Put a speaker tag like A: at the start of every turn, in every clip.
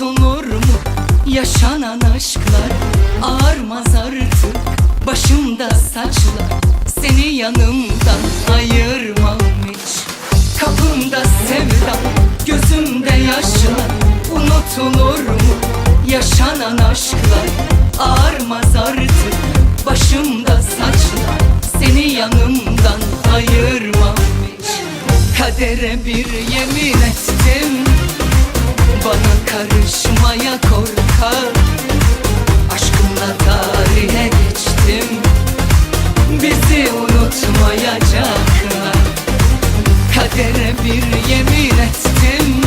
A: Unutulur mu yaşanan aşklar? Ağarmaz artık başımda saçlar. Seni yanımdan ayırmam hiç. Kapımda sevdam gözümde yaşlar. Unutulur mu yaşanan aşklar? Ağarmaz artık başımda saçlar. Seni yanımdan ayırmam hiç. Kadere bir yemin ettim Kadere bir yemin ettim.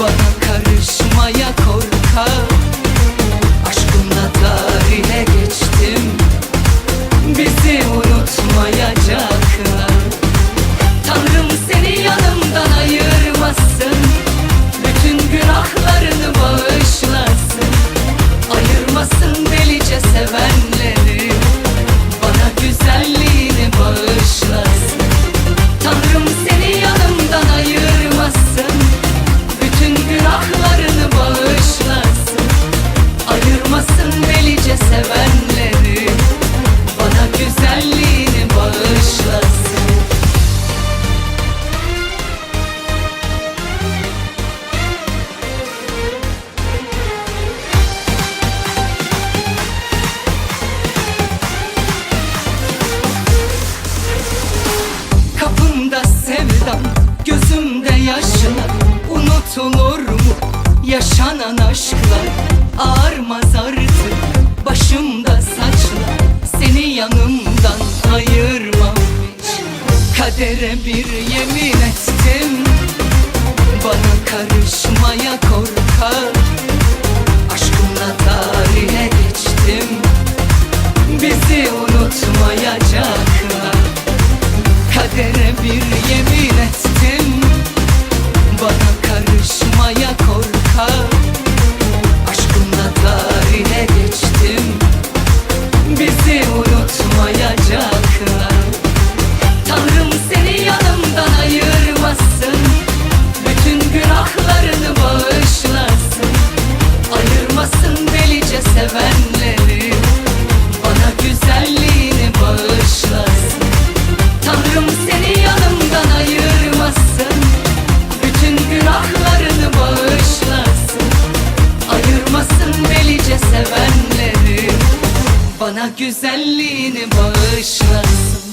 A: Bana karışmaya korkak Unutulur mu yaşanan aşklar Ağarmaz artık başımda saçlar Seni yanımdan ayırmam hiç. Kadere bir yemin ettim. Bana karışmaya korkak Aşkımla tarihe geçtim. Bizi unutmayacaklar. Kadere bir yemin Bana güzelliğini bağışlasın